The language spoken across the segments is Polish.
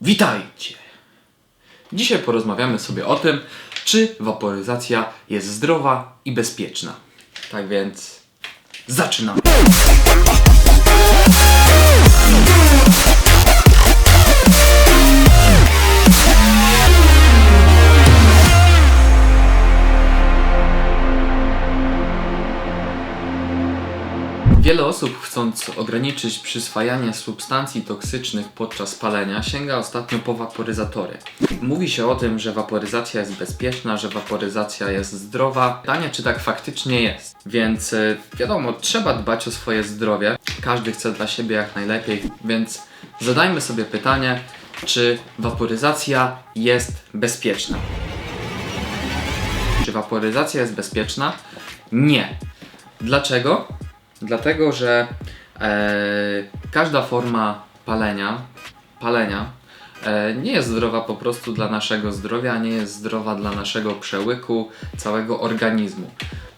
Witajcie! Dzisiaj porozmawiamy sobie o tym, czy waporyzacja jest zdrowa i bezpieczna. Tak więc zaczynamy! Wiele osób, chcąc ograniczyć przyswajanie substancji toksycznych podczas palenia, sięga ostatnio po waporyzatory. Mówi się o tym, że waporyzacja jest bezpieczna, że waporyzacja jest zdrowa. Pytanie, czy tak faktycznie jest. Więc y, wiadomo, trzeba dbać o swoje zdrowie. Każdy chce dla siebie jak najlepiej, więc zadajmy sobie pytanie, czy waporyzacja jest bezpieczna. Czy waporyzacja jest bezpieczna? Nie. Dlaczego? Dlatego, że e, każda forma palenia, palenia e, nie jest zdrowa po prostu dla naszego zdrowia, nie jest zdrowa dla naszego przełyku, całego organizmu.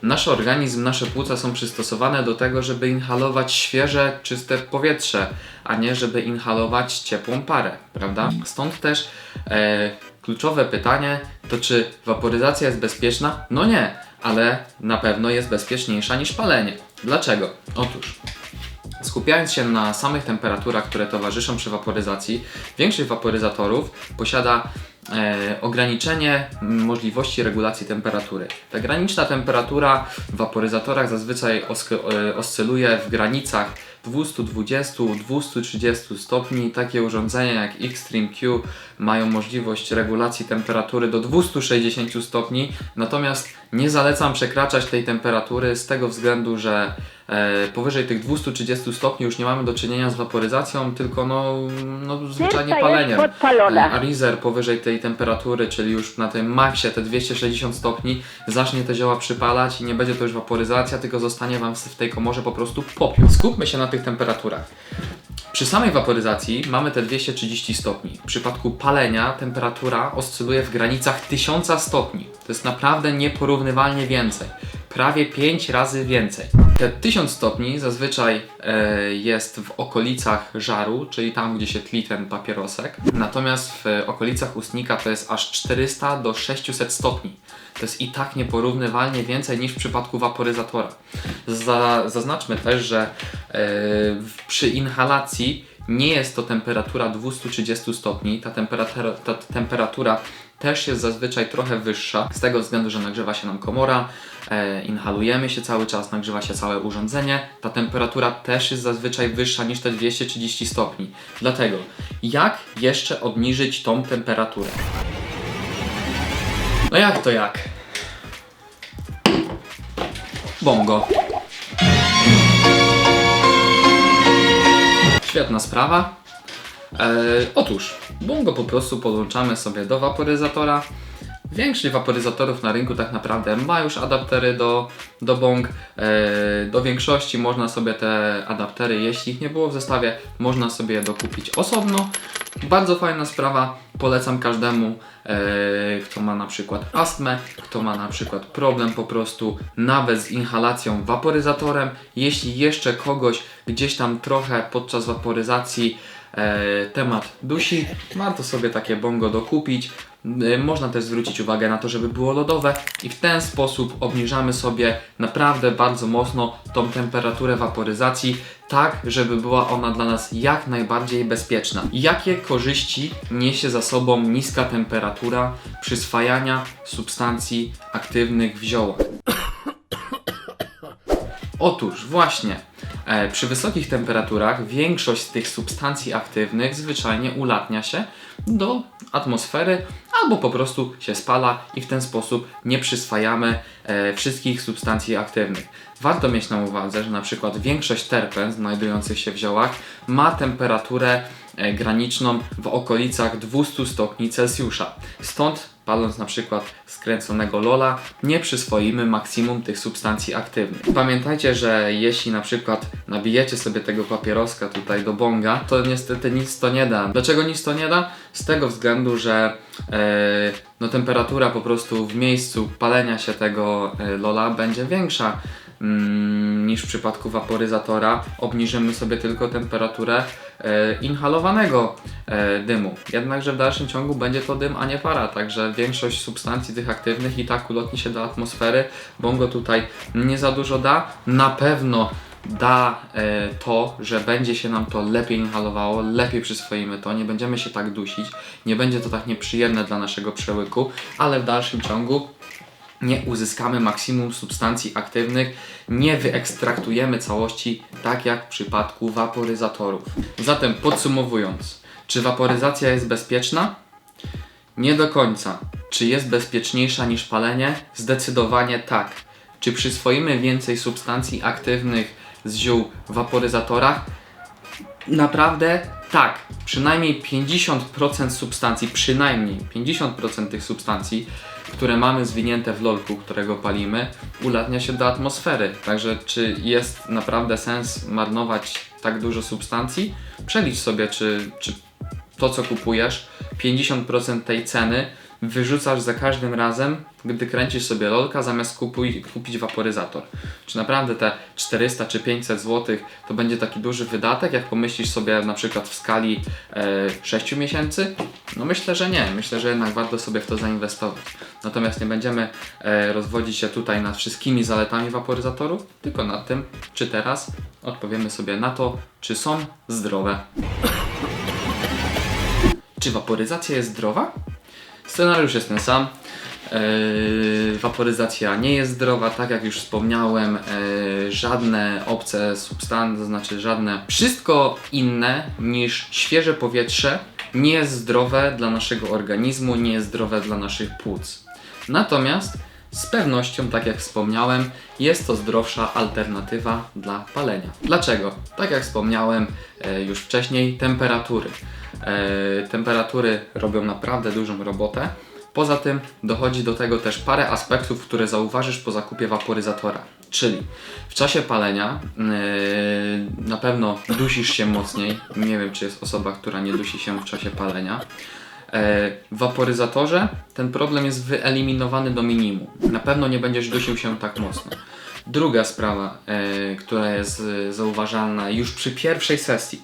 Nasz organizm, nasze płuca są przystosowane do tego, żeby inhalować świeże, czyste powietrze, a nie żeby inhalować ciepłą parę, prawda? Stąd też e, kluczowe pytanie to czy waporyzacja jest bezpieczna? No nie, ale na pewno jest bezpieczniejsza niż palenie. Dlaczego? Otóż Skupiając się na samych temperaturach, które towarzyszą przy waporyzacji, większość waporyzatorów posiada e, ograniczenie możliwości regulacji temperatury. Ta graniczna temperatura w waporyzatorach zazwyczaj e, oscyluje w granicach 220-230 stopni. Takie urządzenia jak Xtreme Q mają możliwość regulacji temperatury do 260 stopni, natomiast nie zalecam przekraczać tej temperatury z tego względu, że powyżej tych 230 stopni już nie mamy do czynienia z waporyzacją, tylko no, no zwyczajnie Serce paleniem. jest. E, A Rizer powyżej tej temperatury, czyli już na tym maksie te 260 stopni, zacznie te zioła przypalać i nie będzie to już waporyzacja, tylko zostanie Wam w tej komorze po prostu popiół. Skupmy się na tych temperaturach. Przy samej waporyzacji mamy te 230 stopni. W przypadku palenia temperatura oscyluje w granicach 1000 stopni. To jest naprawdę nieporównywalnie więcej. Prawie 5 razy więcej. Te 1000 stopni zazwyczaj e, jest w okolicach żaru, czyli tam, gdzie się tli ten papierosek. Natomiast w okolicach ustnika to jest aż 400 do 600 stopni. To jest i tak nieporównywalnie więcej niż w przypadku waporyzatora. Za, zaznaczmy też, że e, przy inhalacji nie jest to temperatura 230 stopni. Ta temperatura, ta temperatura też jest zazwyczaj trochę wyższa, z tego względu, że nagrzewa się nam komora, e, inhalujemy się cały czas, nagrzewa się całe urządzenie. Ta temperatura też jest zazwyczaj wyższa niż te 230 stopni. Dlatego, jak jeszcze obniżyć tą temperaturę? No jak to jak? Bongo. Świetna sprawa. E, otóż, bongo po prostu podłączamy sobie do waporyzatora. Większość waporyzatorów na rynku tak naprawdę ma już adaptery do, do bong. E, do większości można sobie te adaptery, jeśli ich nie było w zestawie, można sobie je dokupić osobno. Bardzo fajna sprawa, polecam każdemu, e, kto ma na przykład astmę, kto ma na przykład problem po prostu nawet z inhalacją waporyzatorem. Jeśli jeszcze kogoś gdzieś tam trochę podczas waporyzacji temat dusi, warto sobie takie bongo dokupić. E, Można też zwrócić uwagę na to, żeby było lodowe i w ten sposób obniżamy sobie naprawdę bardzo mocno tą temperaturę waporyzacji, tak żeby była ona dla nas jak najbardziej bezpieczna. Jakie korzyści niesie za sobą niska temperatura przyswajania substancji aktywnych w ziołach? Otóż właśnie e, przy wysokich temperaturach większość z tych substancji aktywnych zwyczajnie ulatnia się do atmosfery albo po prostu się spala i w ten sposób nie przyswajamy e, wszystkich substancji aktywnych. Warto mieć na uwadze, że na przykład większość terpen znajdujących się w ziołach ma temperaturę e, graniczną w okolicach 200 stopni Celsjusza. Stąd paląc na przykład skręconego lola, nie przyswoimy maksimum tych substancji aktywnych. Pamiętajcie, że jeśli na przykład nabijecie sobie tego papieroska tutaj do bonga, to niestety nic to nie da. Dlaczego nic to nie da? Z tego względu, że e, no temperatura po prostu w miejscu palenia się tego e, lola będzie większa mm, niż w przypadku waporyzatora. Obniżymy sobie tylko temperaturę e, inhalowanego e, dymu. Jednakże w dalszym ciągu będzie to dym, a nie para, także większość substancji tych aktywnych i tak ulotni się do atmosfery. Bongo tutaj nie za dużo da. Na pewno da e, to, że będzie się nam to lepiej inhalowało, lepiej przyswoimy to, nie będziemy się tak dusić, nie będzie to tak nieprzyjemne dla naszego przełyku, ale w dalszym ciągu nie uzyskamy maksimum substancji aktywnych, nie wyekstraktujemy całości, tak jak w przypadku waporyzatorów. Zatem podsumowując, czy waporyzacja jest bezpieczna? Nie do końca. Czy jest bezpieczniejsza niż palenie? Zdecydowanie tak. Czy przyswoimy więcej substancji aktywnych z ziół w waporyzatorach? Naprawdę tak. Przynajmniej 50% substancji, przynajmniej 50% tych substancji, które mamy zwinięte w lolku, którego palimy, ulatnia się do atmosfery. Także czy jest naprawdę sens marnować tak dużo substancji? Przelicz sobie, czy, czy to, co kupujesz, 50% tej ceny wyrzucasz za każdym razem, gdy kręcisz sobie lolka, zamiast kupuj, kupić waporyzator. Czy naprawdę te 400 czy 500 zł to będzie taki duży wydatek, jak pomyślisz sobie na przykład w skali e, 6 miesięcy? No myślę, że nie. Myślę, że jednak warto sobie w to zainwestować. Natomiast nie będziemy e, rozwodzić się tutaj nad wszystkimi zaletami waporyzatorów, tylko nad tym, czy teraz odpowiemy sobie na to, czy są zdrowe. Czy waporyzacja jest zdrowa? Scenariusz jest ten sam. Yy, waporyzacja nie jest zdrowa, tak jak już wspomniałem, yy, żadne obce substancje, to znaczy żadne wszystko inne niż świeże powietrze nie jest zdrowe dla naszego organizmu, nie jest zdrowe dla naszych płuc. Natomiast z pewnością, tak jak wspomniałem, jest to zdrowsza alternatywa dla palenia. Dlaczego? Tak jak wspomniałem e, już wcześniej, temperatury. E, temperatury robią naprawdę dużą robotę. Poza tym dochodzi do tego też parę aspektów, które zauważysz po zakupie waporyzatora. Czyli w czasie palenia yy, na pewno dusisz się mocniej. Nie wiem, czy jest osoba, która nie dusi się w czasie palenia. E, W waporyzatorze ten problem jest wyeliminowany do minimum. Na pewno nie będziesz dusił się tak mocno. Druga sprawa, e, która jest e, zauważalna już przy pierwszej sesji.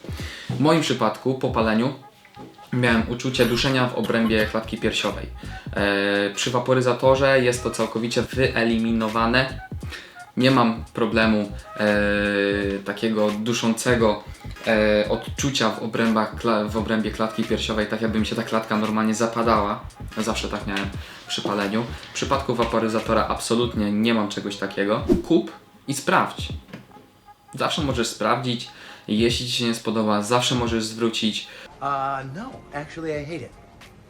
W moim przypadku po paleniu miałem uczucie duszenia w obrębie klatki piersiowej. Przy waporyzatorze jest to całkowicie wyeliminowane. Nie mam problemu e, takiego duszącego e, odczucia w, obrębach, w obrębie klatki piersiowej, tak jakby mi się ta klatka normalnie zapadała. Zawsze tak miałem przy paleniu. W przypadku waporyzatora absolutnie nie mam czegoś takiego. Kup i sprawdź. Zawsze możesz sprawdzić. Jeśli Ci się nie spodoba, zawsze możesz zwrócić. Uh, no, actually, I hate it.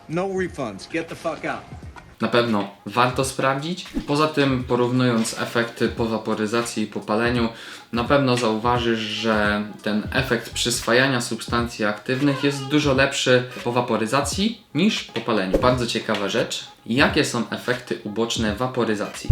No refunds. Get the fuck out. Na pewno warto sprawdzić. Poza tym, porównując efekty po waporyzacji i po paleniu, na pewno zauważysz, że ten efekt przyswajania substancji aktywnych jest dużo lepszy po waporyzacji niż po paleniu. Bardzo ciekawa rzecz. Jakie są efekty uboczne waporyzacji?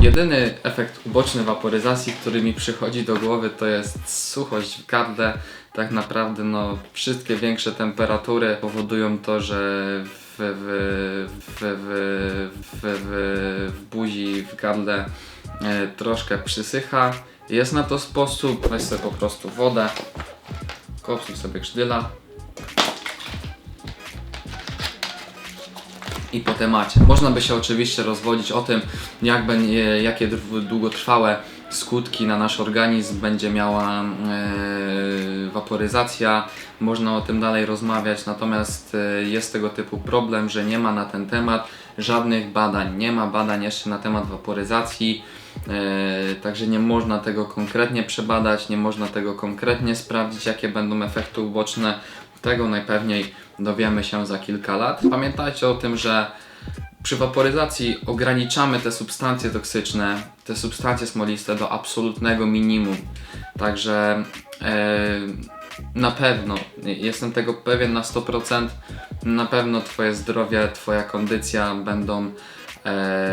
Jedyny efekt uboczny waporyzacji, który mi przychodzi do głowy, to jest suchość w gardle. Tak naprawdę, no, wszystkie większe temperatury powodują to, że w, w, w, w, w, w, buzi, w gardle e, troszkę przysycha. Jest na to sposób, weź sobie po prostu wodę, kopsuj sobie krzydyla i po temacie. Można by się oczywiście rozwodzić o tym, jak będzie, jakie długotrwałe skutki na nasz organizm będzie miała e, waporyzacja. Można o tym dalej rozmawiać, natomiast e, jest tego typu problem, że nie ma na ten temat żadnych badań. Nie ma badań jeszcze na temat waporyzacji, e, także nie można tego konkretnie przebadać, nie można tego konkretnie sprawdzić, jakie będą efekty uboczne. Tego najpewniej dowiemy się za kilka lat. Pamiętajcie o tym, że przy waporyzacji ograniczamy te substancje toksyczne, te substancje smoliste do absolutnego minimum. Także e, na pewno, jestem tego pewien na 100%, na pewno Twoje zdrowie, Twoja kondycja będą e,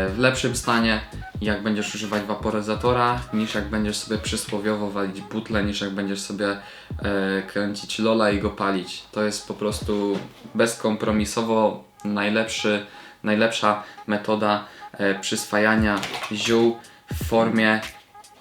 w lepszym stanie, jak będziesz używać waporyzatora, niż jak będziesz sobie przysłowiowo walić butle, niż jak będziesz sobie e, kręcić lola i go palić. To jest po prostu bezkompromisowo najlepszy, najlepsza metoda e, przyswajania ziół w formie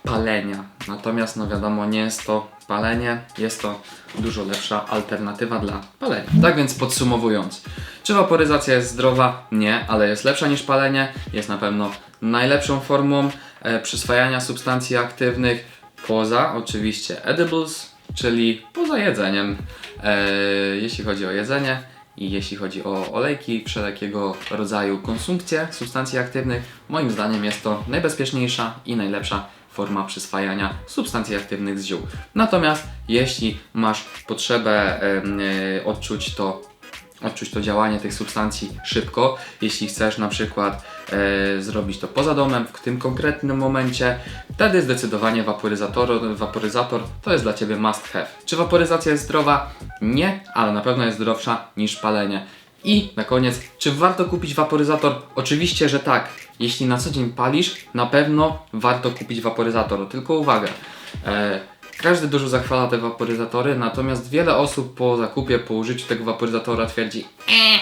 palenia. Natomiast no wiadomo, nie jest to palenie, jest to dużo lepsza alternatywa dla palenia. Tak więc podsumowując, czy waporyzacja jest zdrowa? Nie, ale jest lepsza niż palenie. Jest na pewno najlepszą formą e, przyswajania substancji aktywnych, poza oczywiście edibles, czyli poza jedzeniem. E, jeśli chodzi o jedzenie i jeśli chodzi o olejki, wszelkiego rodzaju konsumpcję substancji aktywnych, moim zdaniem jest to najbezpieczniejsza i najlepsza forma przyswajania substancji aktywnych z ziół. Natomiast jeśli masz potrzebę e, odczuć to odczuć to działanie tych substancji szybko. Jeśli chcesz na przykład e, zrobić to poza domem, w tym konkretnym momencie, wtedy zdecydowanie waporyzator, waporyzator to jest dla Ciebie must have. Czy waporyzacja jest zdrowa? Nie, ale na pewno jest zdrowsza niż palenie. I na koniec, czy warto kupić waporyzator? Oczywiście, że tak. Jeśli na co dzień palisz, na pewno warto kupić waporyzator. Tylko uwaga, e, każdy dużo zachwala te waporyzatory, natomiast wiele osób po zakupie, po użyciu tego waporyzatora twierdzi E,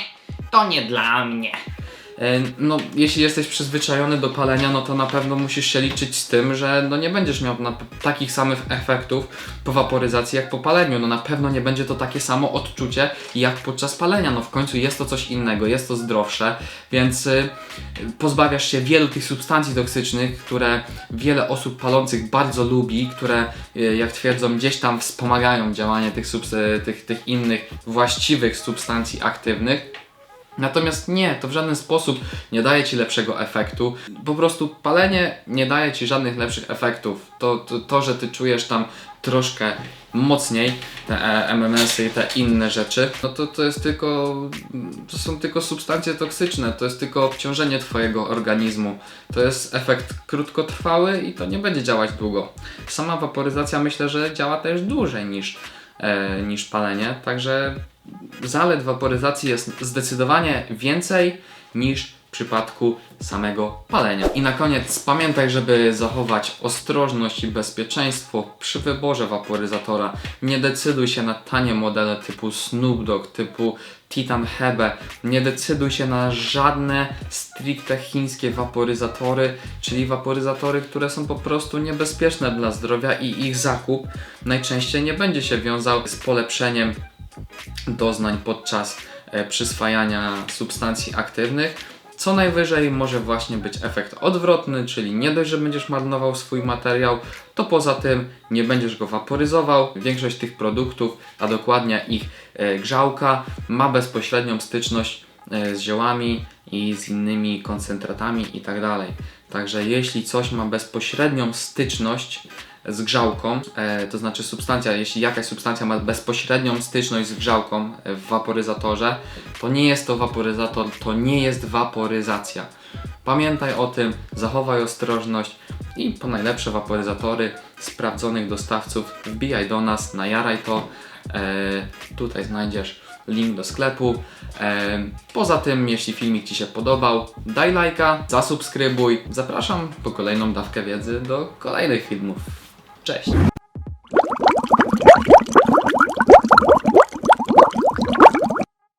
to nie dla mnie. E, No, jeśli jesteś przyzwyczajony do palenia, no to na pewno musisz się liczyć z tym, że no nie będziesz miał takich samych efektów po waporyzacji jak po paleniu. No na pewno nie będzie to takie samo odczucie jak podczas palenia. No w końcu jest to coś innego, jest to zdrowsze, więc y, pozbawiasz się wielu tych substancji toksycznych, które wiele osób palących bardzo lubi, które y, jak twierdzą gdzieś tam wspomagają działanie tych, tych, tych innych właściwych substancji aktywnych. Natomiast nie, to w żaden sposób nie daje ci lepszego efektu. Po prostu palenie nie daje ci żadnych lepszych efektów. To, to, to że ty czujesz tam troszkę mocniej te e, MMS-y i te inne rzeczy, no to to jest tylko, to są tylko substancje toksyczne, to jest tylko obciążenie twojego organizmu. To jest efekt krótkotrwały i to nie będzie działać długo. Sama waporyzacja myślę, że działa też dłużej niż, e, niż palenie, także zalet waporyzacji jest zdecydowanie więcej niż w przypadku samego palenia. I na koniec pamiętaj, żeby zachować ostrożność i bezpieczeństwo przy wyborze waporyzatora. Nie decyduj się na tanie modele typu Snoop Dogg, typu Titan Hebe. Nie decyduj się na żadne stricte chińskie waporyzatory, czyli waporyzatory, które są po prostu niebezpieczne dla zdrowia i ich zakup najczęściej nie będzie się wiązał z polepszeniem doznań podczas e, przyswajania substancji aktywnych. Co najwyżej może właśnie być efekt odwrotny, czyli nie dość, że będziesz marnował swój materiał, to poza tym nie będziesz go waporyzował. Większość tych produktów, a dokładnie ich e, grzałka, ma bezpośrednią styczność e, z ziołami i z innymi koncentratami itd. Także jeśli coś ma bezpośrednią styczność z grzałką, e, to znaczy substancja, jeśli jakaś substancja ma bezpośrednią styczność z grzałką e, w waporyzatorze, to nie jest to waporyzator, to nie jest waporyzacja. Pamiętaj o tym, zachowaj ostrożność i po najlepsze waporyzatory sprawdzonych dostawców wbijaj do nas, najaraj to. E, tutaj znajdziesz link do sklepu. Poza tym, jeśli filmik Ci się podobał, daj lajka, zasubskrybuj. Zapraszam po kolejną dawkę wiedzy do kolejnych filmów. Cześć!